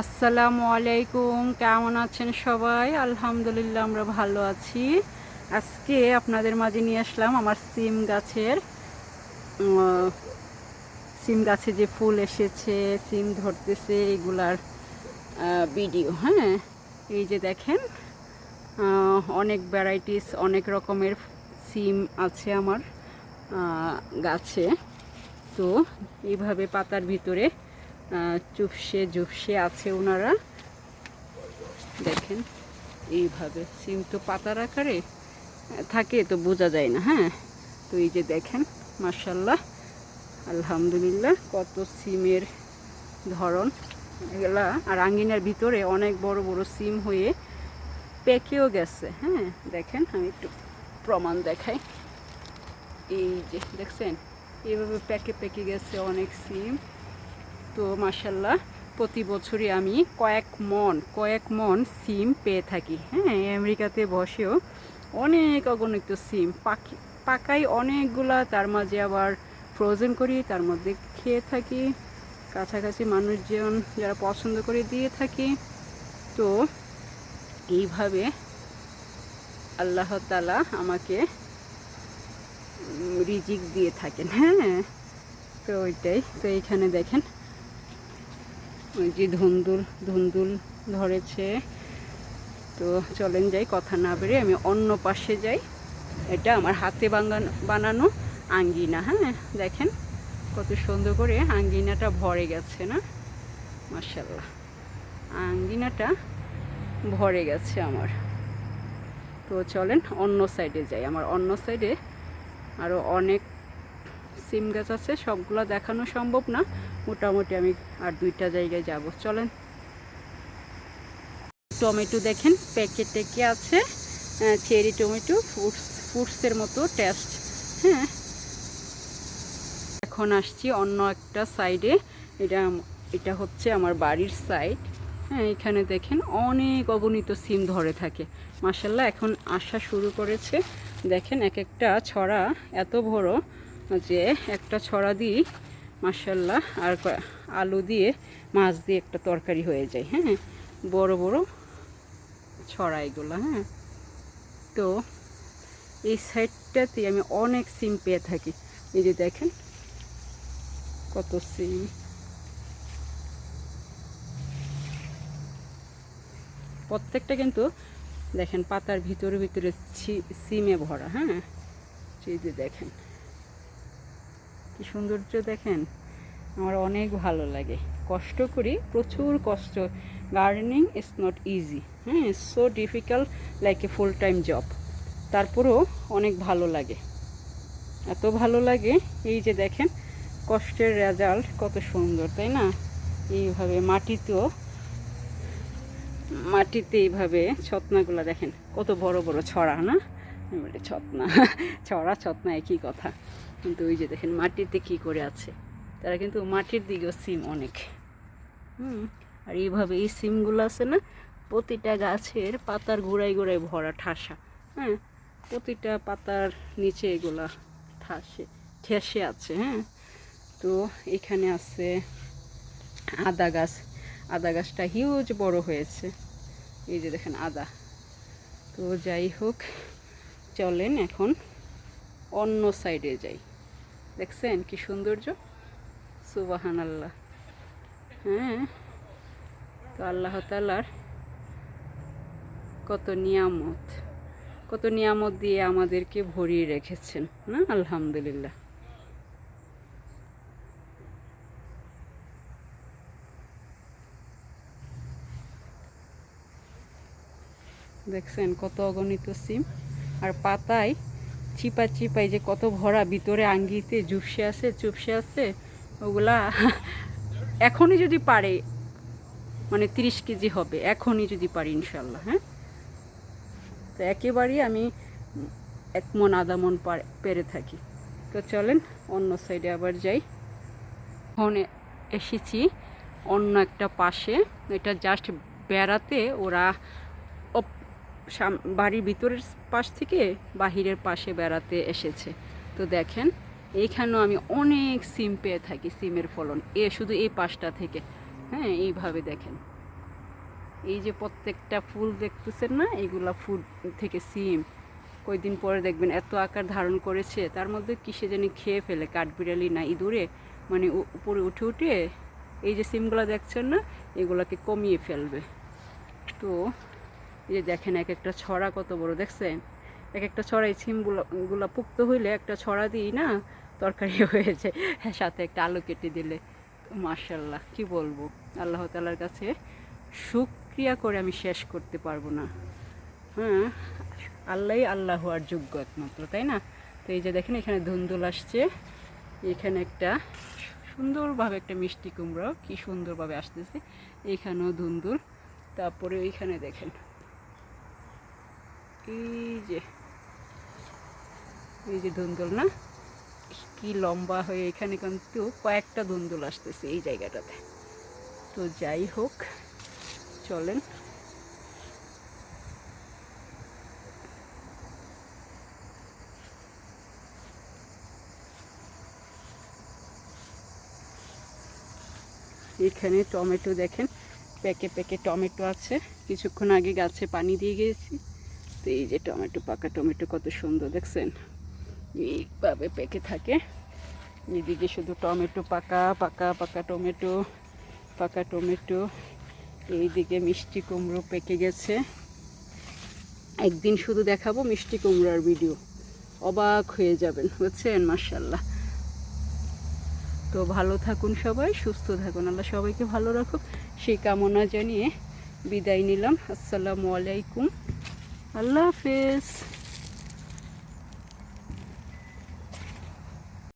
আসসালামু আলাইকুম, কেমন আছেন সবাই? আলহামদুলিল্লাহ, আমরা ভালো আছি। আজকে আপনাদের মাঝে নিয়ে আসলাম আমার সিম গাছের সিম গাছে যে ফুল এসেছে, সিম ধরতেছে, এগুলার ভিডিও হ্যাঁ? এই যে দেখেন অনেক ভ্যারাইটিস অনেক রকমের সিম আছে আমার গাছে। তো, এইভাবে পাতার ভিতরে চুপসে জুপসে আছে ওনারা দেখেন, এইভাবে সিম তো পাতার আকারে থাকে তো বোঝা যায় না হ্যাঁ? তো এই যে দেখেন মার্শাল্লাহ আলহামদুলিল্লাহ, কত সিমের ধরন। এগুলা, আর আঙ্গিনার ভিতরে অনেক বড় বড় সিম হয়ে পেকেও গেছে হ্যাঁ? দেখেন, আমি একটু প্রমাণ দেখাই। এই যে, দেখছেন? এইভাবে প্যাকে প্যাকে গেছে অনেক সিম। তো মাসাল্লাহ প্রতি বছরই আমি কয়েক মন কয়েক মন সিম পেয়ে থাকি। হ্যাঁ আমেরিকাতে বসেও অনেক অগণিত সিম, পাখি, পাকাই অনেকগুলা, তার মাঝে আবার ফ্রোজেন করি, তার মধ্যে খেয়ে থাকি। কাছাকাছি মানুষজন যারা পছন্দ করে দিয়ে থাকি। তো এইভাবে আল্লাহ তালা আমাকে রিজিক দিয়ে থাকেন। হ্যাঁ তো ওইটাই। তো এইখানে দেখেন ওই যে ধুন্দুল ধুন্দুল ধরেছে। তো চলেন যাই, কথা না বেরে আমি অন্য পাশে যাই। এটা আমার হাতে বানানো বানানো আঙ্গিনা হ্যাঁ? দেখেন কত সুন্দর করে আঙ্গিনাটা ভরে গেছে না? মার্শাল্লাহ আঙ্গিনাটা ভরে গেছে আমার। তো চলেন অন্য সাইডে যাই। আমার অন্য সাইডে আরও অনেক সিম গাছ আছে, সবগুলো দেখানো সম্ভব না। মোটামুটি আমি আর দুইটা জায়গায় যাব। চলেন। টমেটো দেখেন প্যাকেট টেকে আছে। চেরি টমেটো, ফ্রুটস, ফ্রুটসের মতো টেস্ট। হ্যাঁ। এখন আসছি অন্য একটা সাইডে। এটা এটা হচ্ছে আমার বাড়ির সাইড। হ্যাঁ এখানে দেখেন অনেক অগণিত সিম ধরে থাকে। মাসাল্লাহ এখন আসা শুরু করেছে। দেখেন এক একটা ছড়া এত বড়। যে একটা ছড়া দিই মাসাল্লাহ আর আলু দিয়ে, মাছ দিয়ে একটা তরকারি হয়ে যায় হ্যাঁ? বড় বড় ছড়া এগুলো হ্যাঁ? তো এই সাইডটাতে আমি অনেক সিম পেয়ে থাকি। এই যে দেখেন, কত সিম। প্রত্যেকটা কিন্তু, দেখেন, পাতার ভিতরে ভিতরে সিমে ভরা হ্যাঁ? সেই যে দেখেন। কি সৌন্দর্য দেখেন? আমার অনেক ভালো লাগে। কষ্ট করি, প্রচুর কষ্ট। গার্ডেনিং ইজ নট ইজি হ্যাঁ so difficult like a full time job তারপরেও অনেক ভালো লাগে। এত ভালো লাগে, এই যে দেখেন, কষ্টের রেজাল্ট কত সুন্দর, তাই না? এইভাবে মাটিতেও, মাটিতে এইভাবে ছতনাগুলো দেখেন, কত বড় বড় ছড়া, না? ছতনা, ছড়া, ছতনা একই কথা। কিন্তু ওই যে দেখেন মাটিতে কি করে আছে? তারা কিন্তু মাটির দিকেও সিম অনেক। হুম, আর এইভাবে এই সিমগুলো আছে না, প্রতিটা গাছের পাতার গোড়ায় গোড়ায় ভরা ঠাসা হ্যাঁ? প্রতিটা পাতার নিচে এগুলা ঠাসে, ঠেসে আছে হ্যাঁ? তো এখানে আছে আদা গাছ। আদা গাছটা হিউজ বড় হয়েছে। এই যে দেখেন আদা। তো যাই হোক, চলেন এখন অন্য সাইডে যাই। দেখছেন কি সৌন্দর্য? সুবাহান আল্লাহ হ্যাঁ তো আল্লাহ তালার কত নিয়ামত কত নিয়ামত দিয়ে আমাদেরকে ভরিয়ে রেখেছেন, না? আলহামদুলিল্লাহ। দেখছেন কত অগণিত সিম। আর পাতায় চিপা চিপাই যে কত ভরা, ভিতরে আঙ্গিতে জুপসে আছে, চুপসে আছে, ওগুলা এখনই যদি পারে মানে তিরিশ কেজি হবে, এখনই যদি পারি ইনশাল্লাহ হ্যাঁ? তো একেবারেই আমি এক মন, আধা মন পেরে থাকি। তো চলেন, অন্য সাইডে আবার যাই। এখন এসেছি অন্য একটা পাশে, এটা জাস্ট বেড়াতে ওরা বাড়ির ভিতরের পাশ থেকে বাহিরের পাশে বেড়াতে এসেছে। তো দেখেন এইখানেও আমি অনেক সিম পেয়ে থাকি, সিমের ফলন। এ, শুধু এই পাশটা থেকে। হ্যাঁ এইভাবে দেখেন। এই যে প্রত্যেকটা ফুল দেখতেছেন না, এগুলা ফুল থেকে সিম। কয়দিন পরে দেখবেন এত আকার ধারণ করেছে, তার মধ্যে কিসে জানি খেয়ে ফেলে, কাঠবিড়ালি না, ইঁদুরে। মানে উপরে উঠে উঠে এই যে সিমগুলো দেখছেন না, এগুলাকে কমিয়ে ফেলবে। তো এই দেখেন এক একটা ছড়া কত বড়, দেখছেন? এক একটা ছড়াই সিমগুলো, গুলা পুক্ত হইলে একটা ছড়া দিই না তরকারি হয়ে যায়। হ্যাঁ সাথে একটা আলু কেটে দিলে। মার্শাল্লাহ কি বলব? আল্লাহ তালার কাছে শুক্রিয়া করে আমি শেষ করতে পারব না। হ্যাঁ আল্লাহই আল্লাহ হওয়ার যোগ্য একমাত্র, তাই না? তো এই যে দেখেন এখানে ধুন্দুল আসছে। এখানে একটা সুন্দরভাবে একটা মিষ্টি কুমড়ো, কি সুন্দরভাবে আসতেছে। এখানেও ধুন্দুল। তারপরে এইখানে দেখেন। এই যে এই যে ধুন্দুল না? কি লম্বা হয়ে এখানে কিন্তু কয়েকটা ধুন্দুল আসতেছে এই জায়গাটাতে। তো যাই হোক, চলেন। এখানে টমেটো দেখেন, প্যাকে প্যাকে টমেটো আছে। কিছুক্ষণ আগে গাছে পানি দিয়ে গিয়েছি তো এই যে টমেটো, পাকা টমেটো কত সুন্দর, দেখছেন? এইভাবে পেকে থাকে। এদিকে শুধু টমেটো, পাকা পাকা পাকা টমেটো পাকা টমেটো। এইদিকে মিষ্টি কুমড়ো পেকে গেছে। একদিন শুধু দেখাবো মিষ্টি কুমড়োর ভিডিও। অবাক হয়ে যাবেন, বুঝছেন? মার্শাল্লাহ তো ভালো থাকুন সবাই, সুস্থ থাকুন। আল্লাহ সবাইকে ভালো রাখুক। সেই কামনা জানিয়ে বিদায় নিলাম। আসসালামু আলাইকুম। আল্লাহ হাফেজ